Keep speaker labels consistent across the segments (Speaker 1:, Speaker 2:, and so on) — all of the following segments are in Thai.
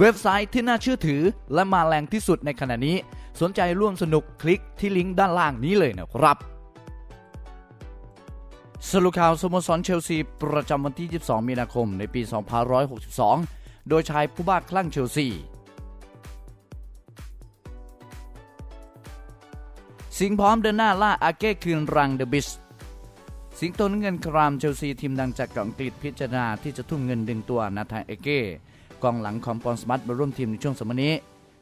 Speaker 1: เว็บไซต์ที่น่าเชื่อถือและมาแรงที่สุดในขณะนี้ สนใจร่วมสนุกคลิกที่ลิงก์ด้านล่างนี้เลยนะครับสรุปข่าวสโมสรเชลซี ประจำวันที่ 22 มีนาคมในปี 2562 โดยชายผู้บ้าคลั่งเชลซี สิงห์พร้อมเดินหน้าล่าอาเก้คืนรังเดอะบิชสิงโตน้ำเงินครามเชลซีทีมดังจากอังกฤษพิจารณาที่จะทุ่มเงินดึงตัวนาธานเอเก้ กองหลังของปอนสมัตมาร่วมทีมในช่วงสมัยนี้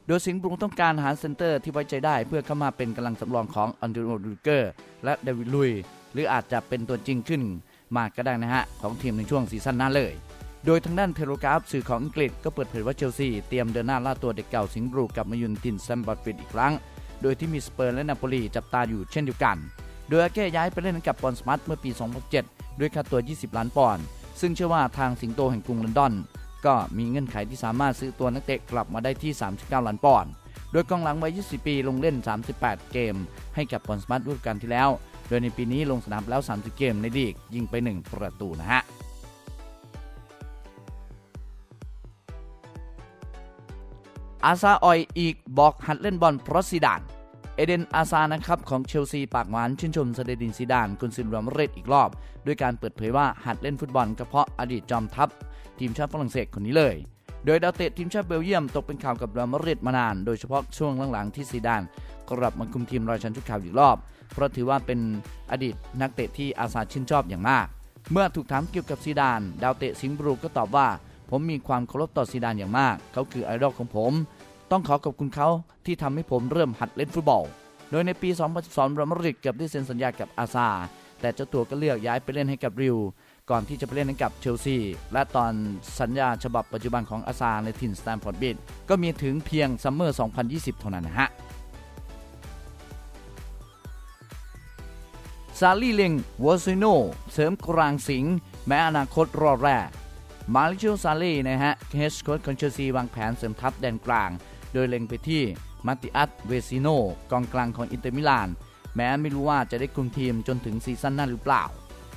Speaker 1: โดยสิงห์ปรุงต้องการหาเซนเตอร์ที่ไว้ใจได้เพื่อเข้ามาเป็นกำลังสำรองของอันเดรโอดูเกอร์และเดวิดลุย หรืออาจจะเป็นตัวจริงขึ้นมาก็ได้นะฮะ ของทีมในช่วงซีซั่นหน้าเลย โดยทางด้านเทโลกราฟสื่อของอังกฤษก็เปิดเผยว่าเชลซีเตรียมเดินหน้าล่าตัวเด็กเก่าสิงห์บรูกลับมายืนตินแซมบอร์ดฟิดอีกครั้ง โดยที่มีสเปอร์และนาโปลีจับตาอยู่เช่นเดียวกัน โดยอาเก้ย้ายไปเล่นกับปอนสมัตเมื่อปี 2007 ด้วยค่าตัว 20 ล้านปอนด์ซึ่งเชื่อว่าทางสิงโตแห่งกรุงลอนดอน ก็มีเงื่อนไขที่สามารถซื้อตัวนักเตะกลับมาได้ที่ 39 ล้านปอนด์โดยกองหลังวัย 20 ปีลงเล่น 38 เกม ให้กับปอนสมัตฤดูกาลที่แล้ว โดยในปีนี้ลงสนามแล้ว 30 เกมในลีกยิงไป 1 ประตูนะฮะอาซาออยอีกบอกหัดเล่นบอลเพราะซีดาน เอเดนอาซานะครับของเชลซีปากหวานชื่นชมเซเดดินซีดานกุนซือรวมเรดอีกรอบ ด้วยการเปิดเผยว่าหัดเล่นฟุตบอลก็เพราะอดีตจอมทัพ ทีมชาติฝรั่งเศสคนนี้เลย โดยดาวเตะทีมชาติเบลเยียมตกเป็นข่าวกับรวมเรดมานาน โดยเฉพาะช่วงหลังๆที่ซีดานกลับมาคุมทีมรอยชันชุดขาวอีกรอบ เพราะถือว่าเป็นอดีตนักเตะที่อาซาชื่นชอบอย่างมาก เมื่อถูกถามเกี่ยวกับซีดาน ดาวเตะสิงห์บรูก็ตอบว่า ผมมีความเคารพต่อซีดานอย่างมาก เขาคือไอดอลของผม ต้องขอขอบคุณเขาที่ทำให้ผมเริ่มหัดเล่นฟุตบอล โดยในปี 2012รอมริกเกือบได้เซ็นสัญญากับอาซาแต่เจ้าตัวก็เลือกย้ายไปเล่นให้กับริว ก่อนที่จะไปเล่นกับเชลซี และตอนสัญญาฉบับปัจจุบันของอาซาในถิ่นสแตมฟอร์ดบิดก็มีถึงเพียงซัมเมอร์ 2020 เท่านั้นนะฮะซาลีเลงวอซิโนเสริมกลางสิงห์แม้อนาคตรอดแรก มาริโชซาลีนะฮะเฮสโค้ชของเชลซีวางแผนเสริมทัพแดนกลาง โดยเล็งไปที่มาติอัสเวซิโนกองกลางของอินเตอร์มิลาน แม้ไม่รู้ว่าจะได้คุมทีมจนถึงซีซั่นหน้าหรือเปล่า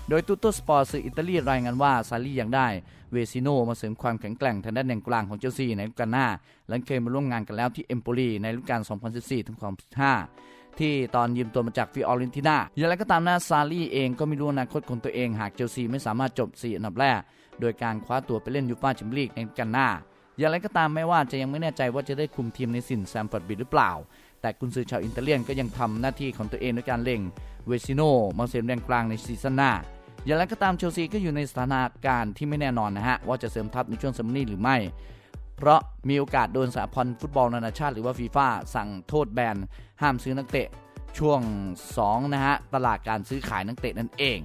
Speaker 1: โดยตูโตสปอร์สื่ออิตาลีรายงานว่าซาลียังได้เวซิโนมาเสริมความแข็งแกร่งทางด้านแดนกลางของเชลซีในฤดูกาลหน้า หลังเคยมาร่วมงานกันแล้วที่เอมโปลีในฤดูกาล 2014ถึง2015 ที่ตอนยืมตัวมาจากฟิออเรนติน่าอย่างไรก็ตามนะซาลีเองก็ไม่รู้อนาคตของตัวเองหากเชลซีไม่สามารถจบ 4 อันดับแรก โดยการคว้าตัวไปเล่นยูฟ่าแชมเปี้ยนลีกในฤดูกาลหน้า อย่างไรก็ตามแม้ว่าจะยังไม่แน่ใจว่าจะได้คุมทีมในสินแซมฟอร์ดบิดหรือเปล่าแต่กุนซือชาวอิตาเลียนก็ยังทำหน้าที่ของตัวเองด้วยการเล็งเวซิโนมาเสริมแดนกลางในซีซั่นหน้า อย่างไรก็ตามเชลซีก็อยู่ในสถานการณ์ที่ไม่แน่นอนนะฮะ ว่าจะเสริมทัพในช่วงซัมเมอร์นี้หรือไม่ เพราะมีโอกาสโดนสหพันธ์ฟุตบอลนานาชาติหรือว่าฟีฟ่าสั่งโทษแบนห้ามซื้อนักเตะช่วง 2 นะฮะ ตลาดการซื้อขายนักเตะนั่นเอง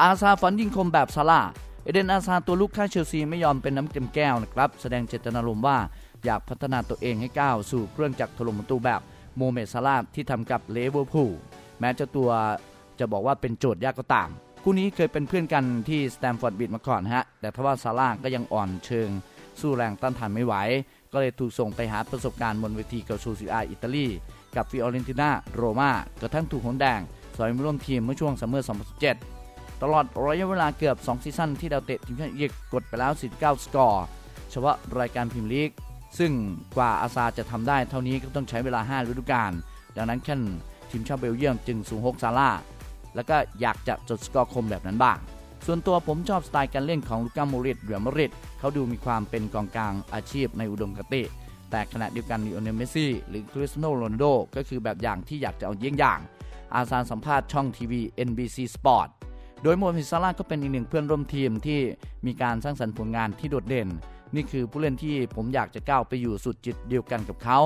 Speaker 1: อาซาฝันยิงคมแบบซาร่าเอเดนอาซาตัวลูกข้าเชลซีไม่ยอมเป็นน้ำเต็มแก้วนะครับ แสดงเจตนารมณ์ว่าอยากพัฒนาตัวเองให้ก้าวสู่เครื่องจักรถล่มประตูแบบโมเมซาร่าที่ทำกับเลเวอร์พูล ม้เจ้าตัวจะบอกว่าเป็นโจทย์ยากก็ตาม คู่นี้เคยเป็นเพื่อนกันที่สแตมฟอร์ดบิดมาก่อนฮะ แต่ทว่าซาร่าก็ยังอ่อนเชิง สู้แรงต้านทานไม่ไหว ก็เลยถูกส่งไปหาประสบการณ์บนเวทีกับซูซิอาอิตาลี กับฟิออเรนติน่าโรม่ากระทั่งถูกหนแดงสอยมาร่วมทีมเมื่อช่วงซัมเมอร์2017 ตลอดระยะเวลาเกือบ 2 ซีซั่นที่ดาวเตะทีมชาติอังกฤษกดไปแล้ว49สกอร์เฉพาะรายการพรีเมียร์ลีกซึ่งกว่าอาซาจะทำได้เท่านี้ก็ต้องใช้เวลา 5 ฤดูกาลดังนั้นแค่น ทีมชาติเบลเยียมจึงสูงฮกซาร่าแล้วก็อยากจะจดสกอร์คมแบบนั้นบ้าง ส่วนตัวผมชอบสไตล์การเล่นของลูก้าโมริตหรือมริตเขาดูมีความเป็นกองกลางอาชีพในอุดมคติ แต่ขณะเดียวกันลิโอเนลเมซี่หรือคริสโนโรนโดก็คือแบบอย่างที่อยากจะเอาเยี่ยงอย่าง อาซานสัมภาษณ์ช่องทีวี NBC Sport โดยโมฮัมหมัดซาร่าก็เป็นอีกหนึ่งเพื่อนร่วมทีมที่มีการสร้างสรรค์ผลงานที่โดดเด่น นี่คือผู้เล่นที่ผมอยากจะก้าวไปอยู่สุดจิตเดียวกันกับเขา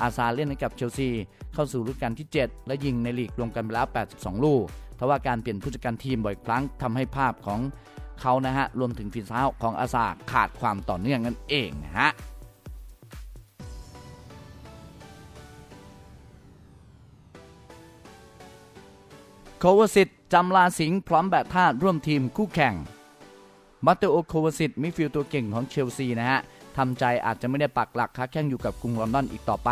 Speaker 1: อาซาเล่นให้กับเชลซี เข้าสู่ฤดูกาลที่ 7 และยิงในลีกรวมกันไปแล้ว 82 ลูกทว่าการเปลี่ยนผู้จัดการทีมบ่อยครั้งทำให้ภาพของเขานะฮะรวมถึงฝีเท้าของอาซาขาดความต่อเนื่องนั่นเองนะฮะโควาสิตจำลาสิงห์พร้อมแบบท่าร่วมทีมคู่แข่ง มาเตโอโควาสิตมิฟิลตัวเก่งของเชลซีนะฮะทำใจอาจจะไม่ได้ปักหลักค้าแข้งอยู่กับกรุงลอนดอนอีกต่อไป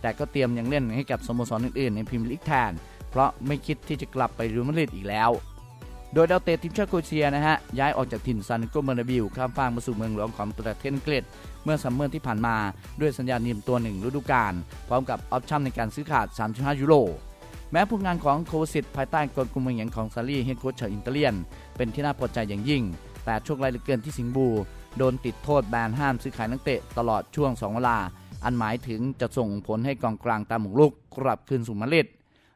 Speaker 1: แต่ก็เตรียมยังเล่นให้กับสโมสรอื่นๆในพรีเมียร์ลีกแทน เพราะไม่คิดที่จะกลับไปเรอัลมาดริดอีกแล้ว โดยดาวเตะทีมชาติโครเอเชียนะฮะย้ายออกจากถิ่นซานโกเมอร์นาบิลข้ามฟากมาสู่เมืองหลวงของประเทศอังกฤษเมื่อซัมเมอร์ที่ผ่านมาด้วยสัญญาเนีมตัวหนึ่งฤดูกาลพร้อมกับออปชั่นในการซื้อขาด 35 ยูโรแม้ผลงานของโควิดภายใต้กฎกุมเมืองของซารีเฮดโค้ชชาวอิตาเลียน เป็นที่น่าพอใจอย่างยิ่ง แต่โชคร้ายเหลือเกินที่สิงห์บูโดนติดโทษแบนห้ามซื้อขายนักเตะตลอดช่วง2เวลา อันหมายถึงจะส่งผลให้กองกลางตามหมกลุกกลับคืนสู่มาดริด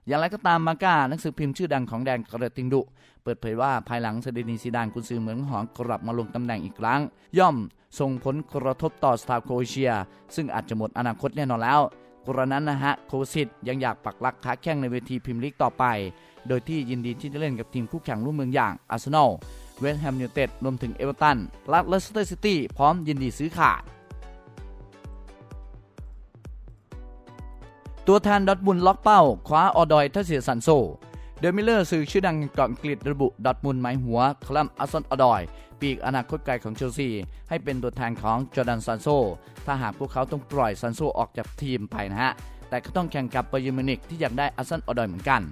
Speaker 1: อย่างไรก็ตามมาก้านังสือพิมพ์ชื่อดังของแดนกระติงดุ เปิดเผยว่าภายหลังเซเดนีซีดานกุนซือเหมืองหองกลับมาลงตำแหน่งอีกครั้ง ย่อมส่งผลกระทบต่อสตาร์โคเอเชีย ซึ่งอาจจะหมดอนาคตแน่นอนแล้วกรณนั้นนะฮะโคสิตยังอยากปักหลักค้าแข่งในเวทีพรีเมียร์ลีกต่อไป โดยที่ยินดีที่จะเล่นกับทีมคู่แข่งร่วมเมืองอย่างอาร์เซนอล เวสต์แฮมยูเต็ดรวมถึงเอเวอร์ตันและเลสเตอร์ซิตี้พร้อมยินดีซื้อขาด ตัวแทนดอทมุนล็อกเป้า คว้าออดอยทัสเซียซันโซ เดมิเลอร์สื่อชื่อดังเกาะอังกฤษระบุดอทมุนหมายหัวคลัมอัสซันออดอย ปีกอนาคตไกลของเชลซี ให้เป็นตัวแทนของจอร์แดนซันโซ ถ้าหากพวกเขาต้องปล่อยซันโซออกจากทีมไปนะฮะแต่ก็ต้องแข่งกับไบเยอร์มินิกที่อยากได้อัสซันออดอยเหมือนกัน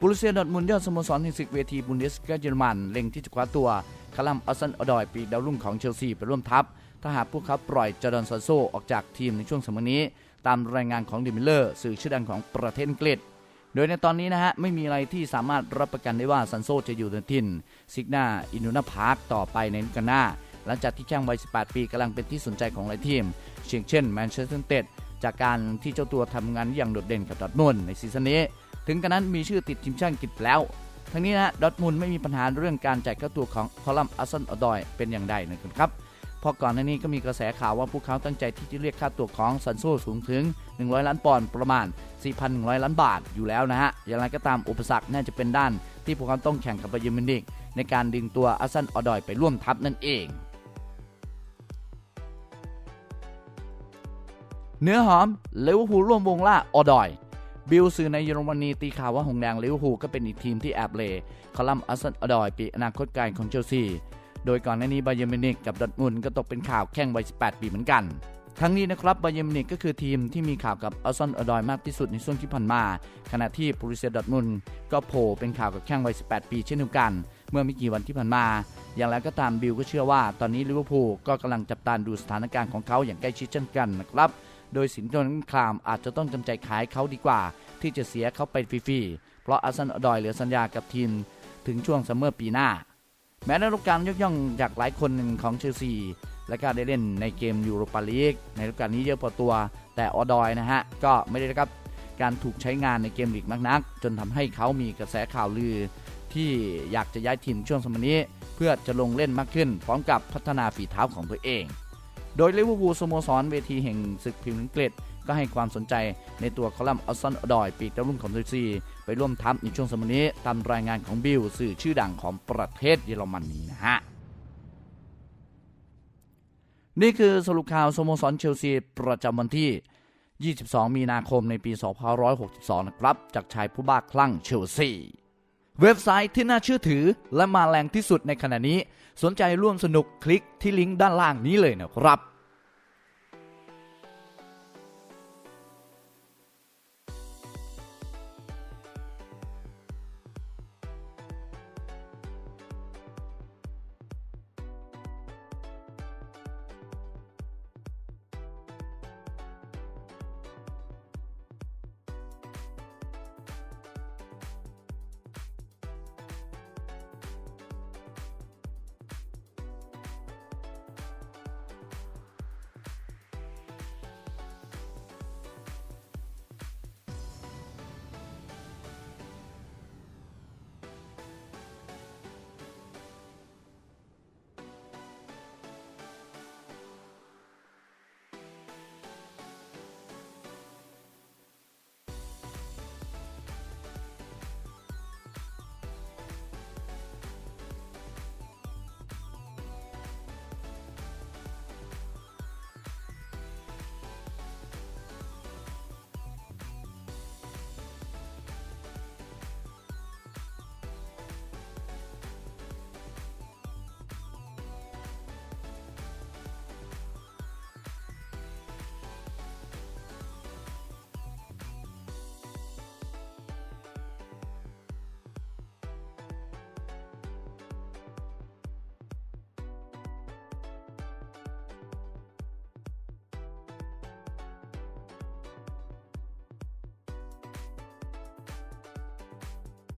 Speaker 1: บรูเซียดอทมุนด์ยอดสโมสรแห่งศึกเวทีบุนเดสกาเยอรมันเล็งที่จะคว้าตัวคลัมอัสซันอดอยปีดาวรุ่งของเชลซีไปร่วมทัพ ถ้าหากพวกเขาปล่อยจอร์แดนซันโซออกจากทีมในช่วงสมัยนี้ ตามรายงานของเดมิเลอร์ สื่อชื่อดังของประเทศอังกฤษ โดยในตอนนี้นะฮะ ไม่มีอะไรที่สามารถรับประกันได้ว่าซันโซจะอยู่ในทินซิกนาอินโดนาพาร์คต่อไปในกาลหน้าหลังจากที่แข้งวัย 18 ปีกำลังเป็นที่สนใจของหลายทีม เช่นเช่นแมนเชสเตอร์ยูไนเต็ดจากการที่เจ้าตัวทำงานอย่างโดดเด่นกับดอทมุนในซีซั่นนี้ ถึงกระนั้นมีชื่อติดทีมชาติอังกฤษแล้วทั้งนี้นะดอทมุนไม่มีปัญหาเรื่องการจ่ายค่าตัวของคอลัมอัสซันอดอยเป็นอย่างใดนะครับพราะก่อนหน้านี้ก็มีกระแสข่าวว่าพวกเขาตั้งใจที่จะเรียกค่าตัวของซันโซสูงถึง 100 ล้านปอนด์ประมาณ 4,100 ล้านบาทอยู่แล้วนะฮะ อย่างไรก็ตามอุปสรรคน่าจะเป็นด้าน ที่พวกเขาต้องแข่งกับไบเยอร์มิวนิกในการดึงตัวอัสซันออดอยไปร่วมทัพนั่นเอง เนื้อหอมเลเวอร์พูลร่วมวงล่าออดอย บิลสื่อในเยอรมนีตีข่าวว่าหงแดงลิเวอร์พูลก็เป็นอีกทีมที่แอบเลคอลัมน์อัสซันอดอยปีอนาคตไกลของเชลซี โดยก่อนหน้านี้ไบเยอร์มินิกกับดอทมุนก็ตกเป็นข่าวแข่งวัย 18 ปีเหมือนกัน ทั้งนี้นะครับไบเยอร์มินิกก็คือทีมที่มีข่าวกับอัลซนอดอยมากที่สุดในช่วงที่ผ่านมา ขณะที่บรูเซียดอทมุนก็โผล่เป็นข่าวกับแข่งวัย 18 ปีเช่นเดียวกัน เมื่อไม่กี่วันที่ผ่านมา อย่างไรก็ตามบิลก็เชื่อว่า ตอนนี้ลิเวอร์พูลก็กำลังจับตาดูสถานการณ์ของเขาอย่างใกล้ชิดเช่นกันนะครับ โดยสินโดนคลามอาจจะต้องจำใจขายเขาดีกว่า ที่จะเสียเขาไปฟรีๆ เพราะอาร์เซนอลดอยเหลือสัญญากับทีมถึงช่วงซัมเมอร์ปีหน้า แม้ได้รับการยกย่องจากหลายคนของเชลซี และก็ได้เล่นในเกมยูโรปาลีกในฤดูกาลนี้เยอะพอตัว แต่ออดอยนะฮะก็ไม่ได้รับการถูกใช้งานในเกมลีกมากนัก จนทำให้เขามีกระแสข่าวลือ ที่อยากจะย้ายทีมช่วงสมัยนี้ เพื่อจะลงเล่นมากขึ้น พร้อมกับพัฒนาฝีเท้าของตัวเอง โดยลิเวอร์พูลสโมสรเวทีแห่งศึกพรีเมียร์ลีกอังกฤษก็ให้ความสนใจในตัวคอลัมน์อัลซันอดอยปีกดาวรุ่งของเชลซีไปร่วมทัพในช่วงสมัยนี้ตามรายงานของบิลสื่อชื่อดังของประเทศเยอรมนีนะฮะนี่คือสรุปข่าวสโมสรเชลซีประจำวันที่ 22 มีนาคมในปี 2562 นะครับ จากชายผู้บ้าคลั่งเชลซี เว็บไซต์ที่น่าเชื่อถือและมาแรงที่สุดในขณะนี้ สนใจร่วมสนุกคลิกที่ลิงก์ด้านล่างนี้เลยนะครับ